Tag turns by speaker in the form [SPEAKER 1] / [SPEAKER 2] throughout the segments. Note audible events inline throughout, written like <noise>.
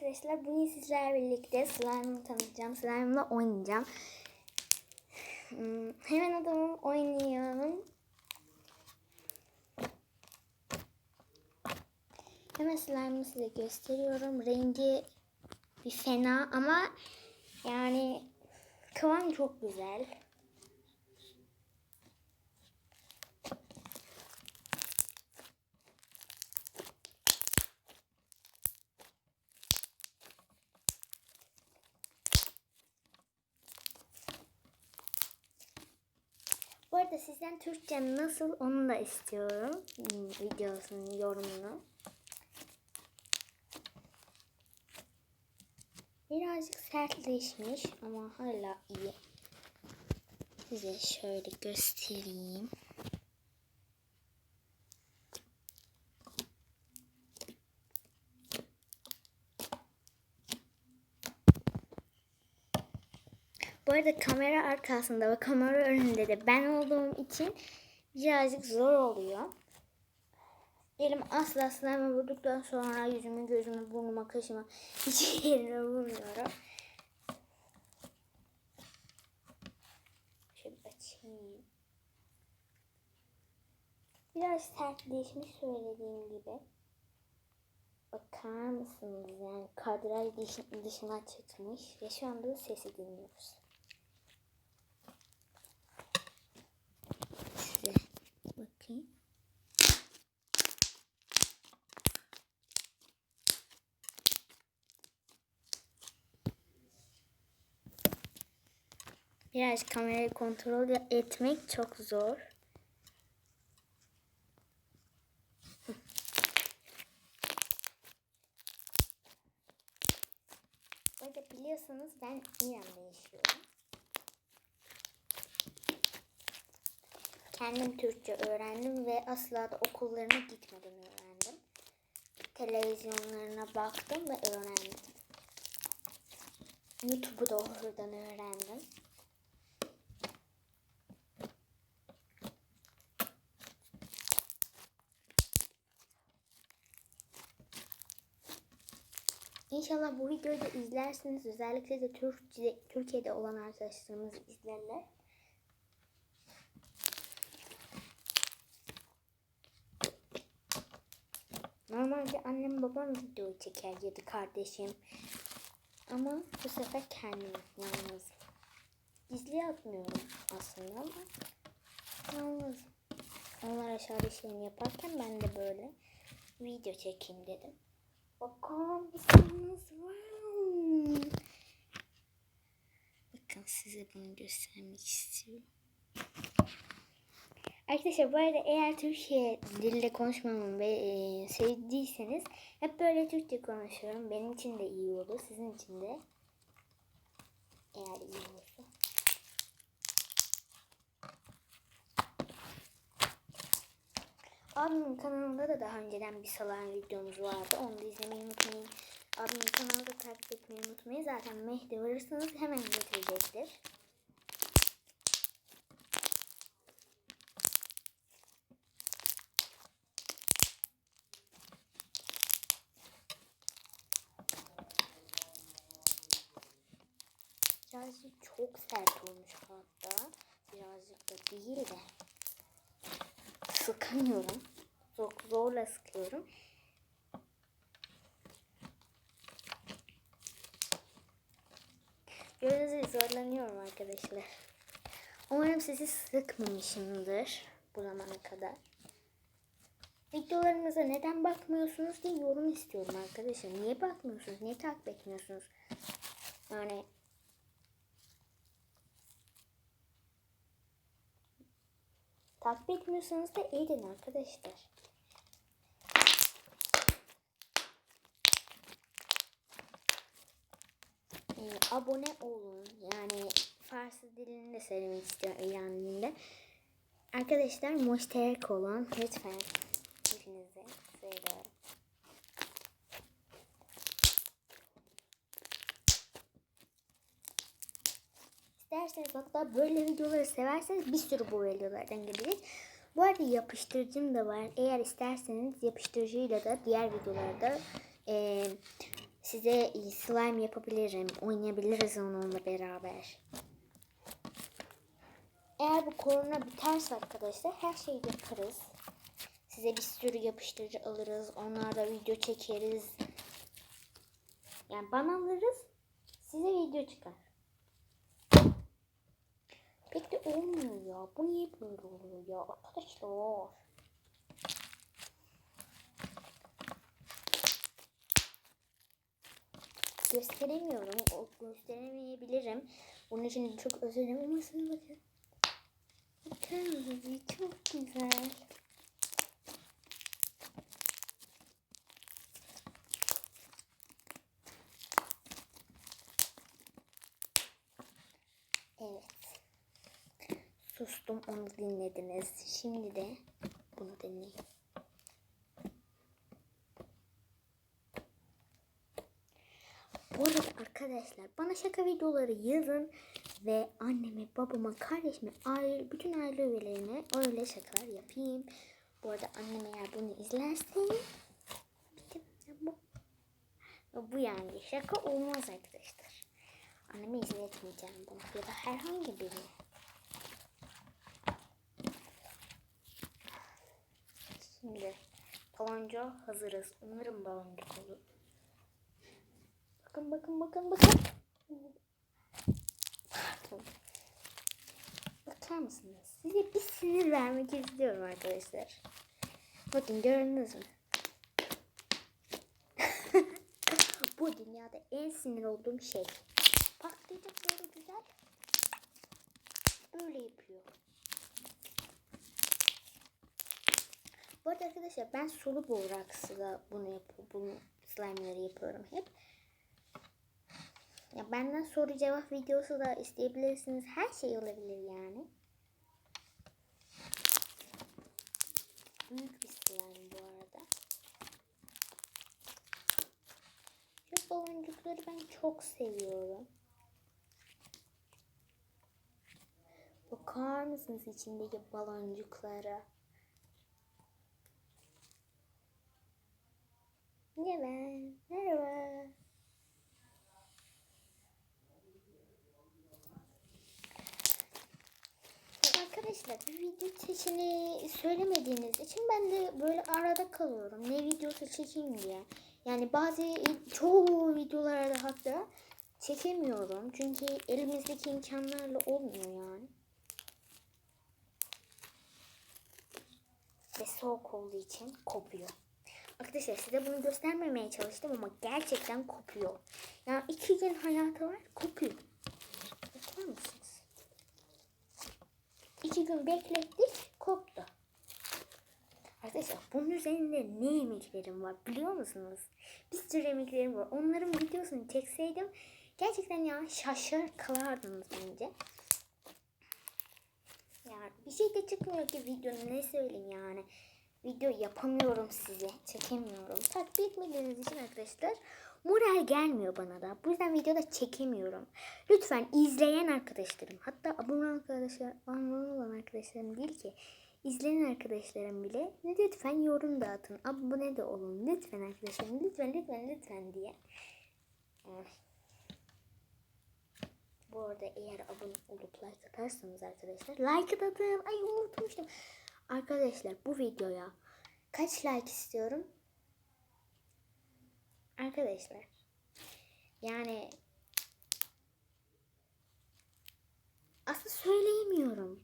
[SPEAKER 1] arkadaşlar. Bugün sizlerle birlikte slime'ı tanıtacağım. Slime'la oynayacağım. Hmm, hemen adamı oynayalım. Hemen slime'ı size gösteriyorum. Rengi bir fena ama yani kıvam çok güzel. Arada sizden Türkçem nasıl onu da istiyorum. Hmm, Videosunun yorumunu. Birazcık sertleşmiş ama hala iyi. Size şöyle göstereyim. Arada kamera arkasında ve kamera önünde de ben olduğum için birazcık zor oluyor. Elim asla slime vurduktan sonra yüzümü, gözümü, burnuma, kaşıma hiç <laughs> yerine vurmuyorum. Şöyle açayım. Biraz sertleşmiş söylediğim gibi. Bakar mısınız yani kadraj dış- dışına çıkmış ve şu anda sesi dinliyoruz. Size bakayım. Biraz kamerayı kontrol etmek çok zor. <laughs> Bu arada biliyorsanız ben İran'da yaşıyorum. Kendim Türkçe öğrendim ve asla da okullarına gitmeden öğrendim. Televizyonlarına baktım ve öğrendim. YouTube'u da oradan öğrendim. İnşallah bu videoyu da izlersiniz. Özellikle de Türkçe, Türkiye'de olan arkadaşlarımız izlerler. Normalde annem babam video çeker ya kardeşim. Ama bu sefer kendim yalnız. Gizli atmıyorum aslında ama yalnız. Onlar aşağıda işlerini yaparken ben de böyle video çekeyim dedim. Bakar mısınız? Wow. Bakın size bunu göstermek istiyorum. Arkadaşlar bu arada eğer Türkiye dilde konuşmamı ve e, sevdiyseniz hep böyle Türkçe konuşuyorum. Benim için de iyi olur. Sizin için de. Eğer iyi olursa. Abimin kanalında da daha önceden bir salan videomuz vardı. Onu da izlemeyi unutmayın. Abimin kanalını da takip etmeyi unutmayın. Zaten Mehdi varırsanız hemen getirecektir. Birazcık çok sert olmuş hatta. Birazcık da değil de. Sıkamıyorum. Çok zorla sıkıyorum. Gördüğünüz zorlanıyorum arkadaşlar. Umarım sizi sıkmamışımdır bu zamana kadar. Videolarımıza neden bakmıyorsunuz diye yorum istiyorum arkadaşlar. Niye bakmıyorsunuz? Niye takip etmiyorsunuz? Yani takip etmiyorsanız da edin arkadaşlar. Ee, abone olun. Yani Farsı dilini de söylemek istiyorum İran dilinde. Arkadaşlar müşterek olun. Lütfen. Hepinize söylüyorum. İsterseniz hatta böyle videoları severseniz bir sürü bu videolardan gelecek. Bu arada yapıştırıcım da var. Eğer isterseniz yapıştırıcıyla da diğer videolarda e, size slime yapabilirim. Oynayabiliriz onunla beraber. Eğer bu korona biterse arkadaşlar her şeyi yaparız. Size bir sürü yapıştırıcı alırız. Onlarla video çekeriz. Yani bana alırız. Size video çıkar. Pek de olmuyor ya. Bu niye böyle oluyor ya arkadaşlar? Gösteremiyorum. O gösteremeyebilirim. Bunun için çok dilerim ama bakın. Mısınız? Çok güzel. Evet. Sustum onu dinlediniz. Şimdi de bunu dinleyin. Bu arada arkadaşlar bana şaka videoları yazın ve anneme, babama, kardeşime, aile, bütün aile üyelerine öyle şakalar yapayım. Bu arada annem eğer bunu izlerse bitti. Bu, bu yani şaka olmaz arkadaşlar. Anneme izletmeyeceğim bunu ya da herhangi birini. Şimdi balonca hazırız. Umarım baloncuk olur. Bakın bakın bakın bakın. Pardon. Bakar mısınız? Size bir sinir vermek istiyorum arkadaşlar. Bakın gördünüz mü? <laughs> Bu dünyada en sinir olduğum şey. Patlayacak böyle güzel. Böyle yapıyor. Bu arada arkadaşlar ben sulu boraksla bunu yapıyorum. Bunu slime'ları yapıyorum hep. Ya benden soru cevap videosu da isteyebilirsiniz. Her şey olabilir yani. Büyük bir slime bu arada. Şu baloncukları ben çok seviyorum. Bakar mısınız içindeki baloncuklara? Arkadaşlar bir video seçeneği söylemediğiniz için ben de böyle arada kalıyorum. Ne videosu çekeyim diye. Yani bazı çoğu videolarda hatta çekemiyorum. Çünkü elimizdeki imkanlarla olmuyor yani. Ve soğuk olduğu için kopuyor. Arkadaşlar size bunu göstermemeye çalıştım ama gerçekten kopuyor. Yani iki gün hayatı var kopuyor. Bakar mısınız? İki gün beklettik koptu. Arkadaşlar bunun üzerinde ne yemeklerim var biliyor musunuz? Bir sürü yemeklerim var. Onların videosunu çekseydim gerçekten ya şaşır kalardınız bence. Yani bir şey de çıkmıyor ki videonun ne söyleyeyim yani. Video yapamıyorum size. Çekemiyorum. Takip etmediğiniz için arkadaşlar moral gelmiyor bana da. Bu yüzden videoda çekemiyorum. Lütfen izleyen arkadaşlarım hatta abone arkadaşlar abone olan arkadaşlarım değil ki izleyen arkadaşlarım bile lütfen yorum da atın. Abone de olun. Lütfen arkadaşlarım. Lütfen lütfen lütfen diye. Bu arada eğer abone olup like atarsanız arkadaşlar like atın. Ay unutmuştum. Arkadaşlar bu videoya kaç like istiyorum? Arkadaşlar yani aslında söyleyemiyorum.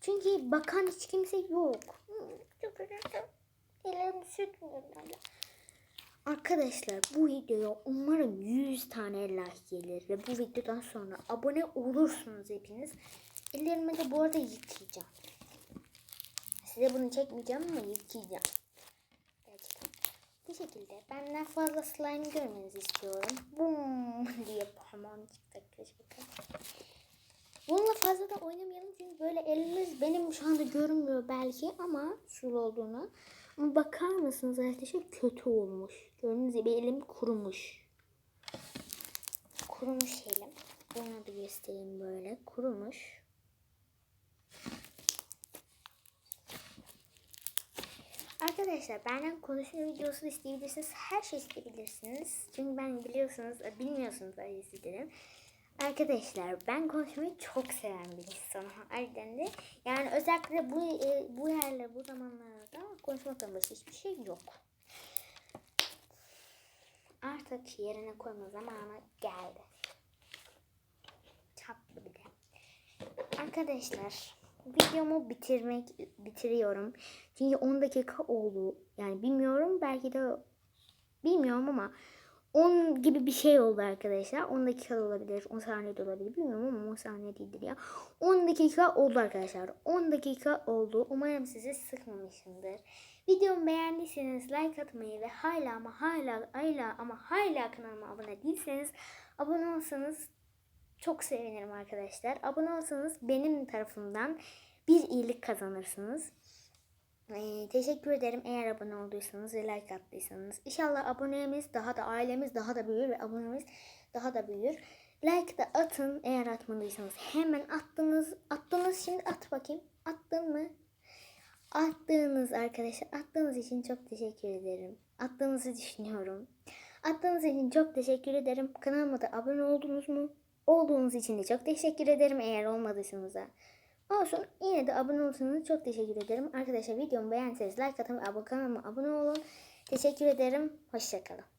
[SPEAKER 1] Çünkü bakan hiç kimse yok. Sürtmüyor Arkadaşlar bu videoya umarım 100 tane like gelir ve bu videodan sonra abone olursunuz hepiniz. Ellerimi de bu arada yıkayacağım. Size bunu çekmeyeceğim ama yıkayacağım. Bu şekilde benden fazla slime görmenizi istiyorum. Bum <laughs> diye hemen çıktı arkadaşlar. Bununla fazla da oynamayalım çünkü böyle elimiz benim şu anda görünmüyor belki ama sulu olduğunu. Ama bakar mısınız arkadaşlar kötü olmuş. Gördüğünüz gibi elim kurumuş. Kurumuş elim. Bunu da göstereyim böyle. Kurumuş. Arkadaşlar benden konuşma videosu isteyebilirsiniz. Her şey isteyebilirsiniz. Çünkü ben biliyorsunuz, e, bilmiyorsunuz öyle istedim. Arkadaşlar ben konuşmayı çok seven bir insanım. Harbiden de. Yani özellikle bu e, bu yerler bu zamanlarda konuşmaktan başka hiçbir şey yok. Artık yerine koyma zamanı geldi. Tatlı bir de. Arkadaşlar videomu bitirmek bitiriyorum. Çünkü 10 dakika oldu. Yani bilmiyorum belki de bilmiyorum ama 10 gibi bir şey oldu arkadaşlar. 10 dakika da olabilir, 10 saniye de olabilir. Bilmiyorum ama 10 saniye değildir ya. 10 dakika oldu arkadaşlar. 10 dakika oldu. Umarım sizi sıkmamışımdır. Videomu beğendiyseniz like atmayı ve hala ama hala hala ama hala kanalıma abone değilseniz abone olsanız çok sevinirim arkadaşlar. Abone olsanız benim tarafımdan bir iyilik kazanırsınız. Ee, teşekkür ederim eğer abone olduysanız ve like attıysanız. İnşallah abonemiz daha da ailemiz daha da büyür ve abonemiz daha da büyür. Like da atın eğer atmadıysanız. Hemen attınız. Attınız şimdi at bakayım. Attın mı? Attığınız arkadaşlar. Attığınız için çok teşekkür ederim. Attığınızı düşünüyorum. Attığınız için çok teşekkür ederim. Kanalıma da abone oldunuz mu? Olduğunuz için de çok teşekkür ederim eğer olmadıysanız da. Olsun yine de abone olursanız çok teşekkür ederim. Arkadaşlar videomu beğenseniz like atın ve kanalıma abone olun. Teşekkür ederim. Hoşçakalın.